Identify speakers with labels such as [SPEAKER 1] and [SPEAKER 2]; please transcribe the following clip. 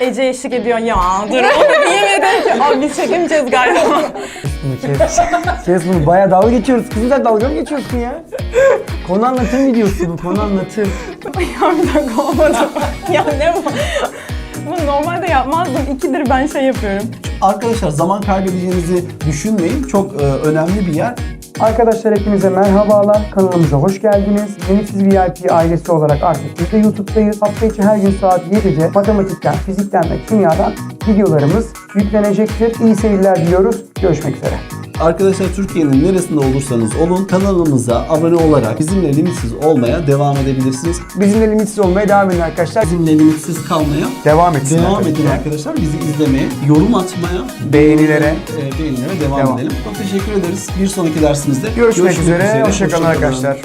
[SPEAKER 1] Ece eşlik ediyor ya dur onu diyemedim ki. Abi biz çekemeyeceğiz galiba.
[SPEAKER 2] Bunu kes. kes bunu. Bayağı dalga geçiyoruz. Kızım sen dalga mı geçiyorsun ya? Konu anlatım videosu bu. Konu anlatım.
[SPEAKER 1] ya bir dakika olmadı. ya ne bu? Bunu normalde yapmazdım. İkidir ben şey yapıyorum.
[SPEAKER 3] Arkadaşlar zaman kaybedeceğinizi düşünmeyin. Çok e, önemli bir yer.
[SPEAKER 2] Arkadaşlar hepinize merhabalar. Kanalımıza hoş geldiniz. Limitsiz VIP ailesi olarak artık biz de YouTube'dayız. Hafta içi her gün saat 7'de matematikten, fizikten ve kimyadan videolarımız yüklenecektir. İyi seyirler diliyoruz. Görüşmek üzere.
[SPEAKER 3] Arkadaşlar Türkiye'nin neresinde olursanız olun kanalımıza abone olarak bizimle limitsiz olmaya devam edebilirsiniz.
[SPEAKER 2] Bizimle limitsiz olmaya devam edin arkadaşlar.
[SPEAKER 3] Bizimle limitsiz kalmaya
[SPEAKER 2] Devam etsinler.
[SPEAKER 3] devam edin arkadaşlar. Bizi izlemeye, yorum atmaya,
[SPEAKER 2] Beğenilere.
[SPEAKER 3] e, beğenilere devam,
[SPEAKER 2] Devam.
[SPEAKER 3] edelim. Çok teşekkür ederiz. Bir sonraki dersimizde
[SPEAKER 2] Görüşmek, üzere. Hoşçakalın arkadaşlar.